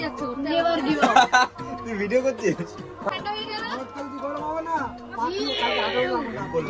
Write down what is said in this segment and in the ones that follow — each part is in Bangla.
যাচ্ছে নেভার গিভ তুই ভিডিও করছিস হয়ে। বলল।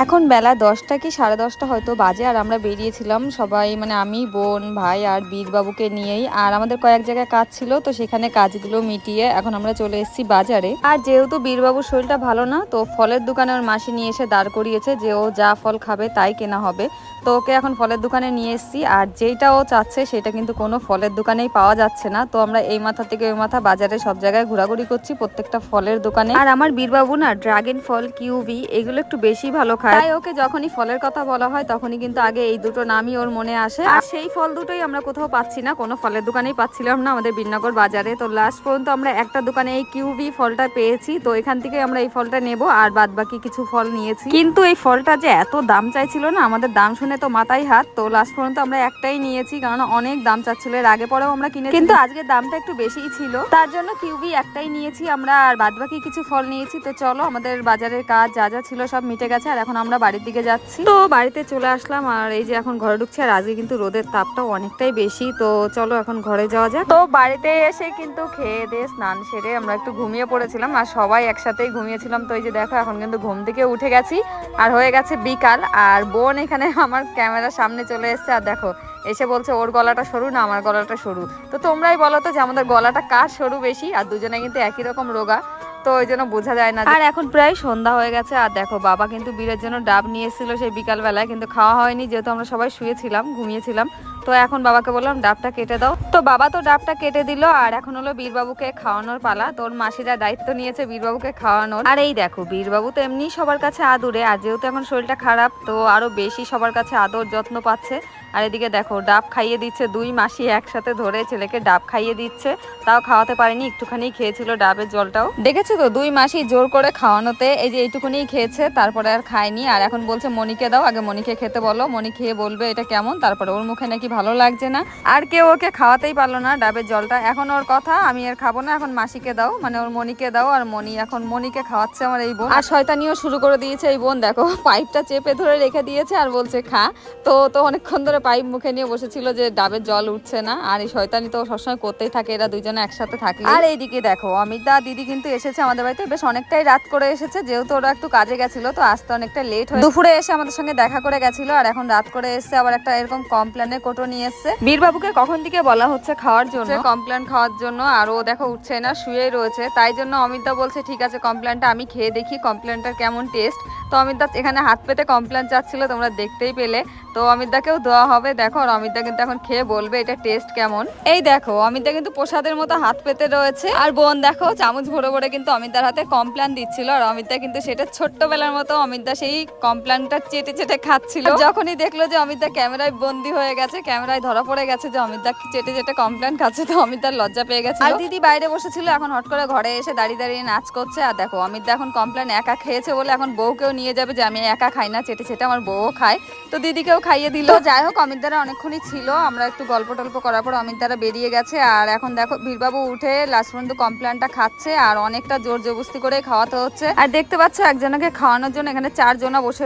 এখন বেলা দশটা কি সাড়ে দশটা হয়তো বাজে, আর আমরা বেরিয়েছিলাম সবাই মানে আমি, বোন, ভাই আর বীরবাবুকে নিয়েই। আর আমাদের কয়েক জায়গায় কাজ ছিল, তো সেখানে কাজগুলো মিটিয়ে এখন আমরা চলে এসেছি বাজারে। আর যেহেতু বীরবাবুর শরীরটা ভালো না, তো ফলের দোকানে ওর মাসি নিয়ে এসে দাঁড় করিয়েছে যে ও যা ফল খাবে তাই কেনা হবে। তো ওকে এখন ফলের দোকানে নিয়ে এসেছি, আর যেটা ও চাচ্ছে সেটা কিন্তু কোনো ফলের দোকানেই পাওয়া যাচ্ছে না। তো আমরা এই মাথা থেকে ওই মাথা বাজারে সব জায়গায় ঘোরাঘুরি করছি প্রত্যেকটা ফলের দোকানে। আর আমার বীরবাবু না ড্রাগন ফল, কিউবি, এগুলো একটু বেশি ভালো খায়। তাই ওকে যখনই ফলের কথা বলা হয়, তখনই কিন্তু আগে এই দুটো নামই ওর মনে আসে। আর সেই ফল দুটোই আমরা কোথাও পাচ্ছি না, কোনো ফলের দোকানেই পাচ্ছিলাম না আমাদের বিনগর বাজারে। তো লাস্ট পর্যন্ত আমরা একটা দোকানে এই কিউবি ফলটা পেয়েছি, তো এখান থেকে আমরা এই ফলটা নেব আর বাদ বাকি কিছু ফল নিয়েছি। কিন্তু এই ফলটা যে এত দাম চাইছিল না, আমাদের দাম শুনে তো মাথায় হাত, তো লাস্ট পর্যন্ত আমরা একটাই নিয়েছি, কারণ অনেক দাম চাচ্ছিল, এর আগে পরেও আমরা কিনে কিন্তু আজকে দামটা একটু বেশিই ছিল। তার জন্য কিউবি একটাই নিয়েছি আমরা, আর বাদ বাকি কিছু ফল নিয়েছি। তো চলো, আমাদের বাজারের কাজ যা যা ছিল সব মিটে গেছে, আর এখন আমরা বাড়ির দিকে যাচ্ছি। তো বাড়িতে চলে আসলাম আর এই যে এখন ঘরে ঢুকছি আর আজকে কিন্তু রোদের তাপটাও অনেকটাই বেশি। তো চলো এখন ঘরে যাওয়া যাক। তো বাড়িতে এসে কিন্তু খেয়ে দিয়ে স্নান সেরে আমরা একটু ঘুমিয়ে পড়েছিলাম আর সবাই একসাথেই ঘুমিয়েছিলাম। তো এই যে দেখো এখন কিন্তু ঘুম থেকে উঠে গেছি আর হয়ে গেছে বিকাল আর বোন এখানে আমার ক্যামেরার সামনে চলে এসেছে আর দেখো এসে বলছে, ওর গলাটা সরু না আমার গলাটা সরু? তো তোমরাই বলো তো যে আমাদের গলাটা কার সরু বেশি? আর দুজনে কিন্তু একই রকম রোগা। তো ওই জন্য বোঝা যায় না আর এখন প্রায় সন্ধ্যা হয়ে গেছে, আর দেখো বাবা কিন্তু বীরের জন্য ডাব নিয়েছিল সেই বিকালবেলায়, কিন্তু খাওয়া হয়নি, যেহেতু আমরা সবাই শুয়েছিলাম, ঘুমিয়েছিলাম। তো এখন বাবাকে বললাম, ডাবটা কেটে দাও। তো বাবা তো ডাবটা কেটে দিল, আর এখন হলো বীরবাবুকে খাওয়ানোর পালা। তোর মাসিরা দায়িত্ব নিয়েছে বীরবাবুকে খাওয়ানোর। আর এই দেখো, বীরবাবু তো এমনি সবার কাছে আদুরে, আর যেহেতু এখন শরীরটা খারাপ, তো আরও বেশি সবার কাছে আদর যত্ন পাচ্ছে। আর এদিকে দেখো, ডাব খাইয়ে দিচ্ছে দুই মাসি একসাথে ধরে, ছেলেকে ডাব খাইয়ে দিচ্ছে। তাও খাওয়াতে পারেনি, একটুখানি খেয়েছিল ডাবের জলটাও। দেখেছ তো, দুই মাসি জোর করে খাওয়ানোতে, এই যে এইটুকুনি খেয়েছে, তারপরে আর খায়নি। আর এখন বলছে মনিকে দাও, আগে মনিকে খেতে বলো। মনি খেয়ে বলবে, এটা কেমন? তারপরে ওর মুখে নাকি ভালো লাগছে না। আর কেউ ওকে খাওয়াতেই পারল না ডাবের জলটা। এখন ওর কথা, আমি আর খাব না, এখন মাসিকে দাও। মানে ওর মনিকে দাও, আর মনি এখন মনিকে খাওয়াচ্ছে আমার এই বোন। আর শয়তানিও শুরু করে দিয়েছে এই বোন, দেখো, পাইপটা চেপে ধরে রেখে দিয়েছে আর বলছে, খা। তো তো অনেকক্ষণ ধরে পাইপ মুখে নিয়ে বসেছিল যে ডাবের জল উঠছে না। আর এই শয়তানি তো সবসময় করতেই থাকে, এরা দুজনে একসাথে থাকে আর এইদিকে দেখো, অমিতা দিদি কিন্তু এসেছে আমাদের বাড়িতে। বেশ অনেকটাই রাত করে এসেছে, যেহেতু ওরা একটু কাজে গেছিল, তো আসতে অনেকটা লেট হয়ে দুপুরে এসে আমাদের সঙ্গে দেখা করে গেছিল, আর এখন রাত করে এসে আবার একটা এরকম কমপ্লেনের কোটো নিয়ে এসছে বীরবাবুকে কখন থেকে বলা হচ্ছে খাওয়ার জন্য? কমপ্লেন খাওয়ার জন্য আর ও দেখো উঠছে না শুয়েই রয়েছে। তাই জন্য অমিতা বলছে ঠিক আছে কমপ্লেনটা আমি খেয়ে দেখি কমপ্লেনটার কেমন টেস্ট তো অমিতা এখানে হাত পেতে কমপ্লেন চাচ্ছিল, তোমরা দেখতেই পেলে। তো অমিতাকেও দেওয়া হবে, দেখো, আর অমিতা কিন্তু এখন খেয়ে বলবে, এটা টেস্ট কেমন। এই দেখো অমিতা কিন্তু প্রসাদের মতো হাত পেতে রয়েছে। আর বোন, দেখো, চামচ ভরে ভরে কিন্তু অমিতার হাতে কমপ্লেন দিচ্ছিল, আর অমিতা কিন্তু সেটা ছোট্টবেলার মতো অমিতা সেই কমপ্লেনটা চেটে চেটে খাচ্ছিল। যখনই দেখল যে অমিতা ক্যামেরায় বন্দি হয়ে গেছে, ক্যামেরায় ধরা পড়ে গেছে যে অমিতা চেটে চেটে কমপ্লেন খাচ্ছে, তো অমিতার লজ্জা পেয়ে গেছে আর দিদি বাইরে বসেছিল, এখন হট করে ঘরে এসে দাঁড়িয়ে দাঁড়িয়ে নাচ করছে। আর দেখো অমিতা এখন কমপ্লেন একা খেয়েছে বলে এখন বউকেও নিয়ে যাবে যে আমি একা খাই না চেটে চেটে আমার বউও খায়। তো দিদিকেও খাইয়ে দিল। যাই হোক অমিত দ্বারা অনেকক্ষণই ছিল। আমরা একটু গল্প টল্প করার পর অমিত দ্বারা বেরিয়ে গেছে। আর এখন দেখো বীরবাবু উঠে লাস্ট পর্যন্ত কমপ্লেনটা খাচ্ছে আর অনেকটা জোর জবস্তি করে খাওয়াতে হচ্ছে। আর দেখতে পাচ্ছ একজনকে খাওয়ানোর জন্য এখানে চারজনা বসে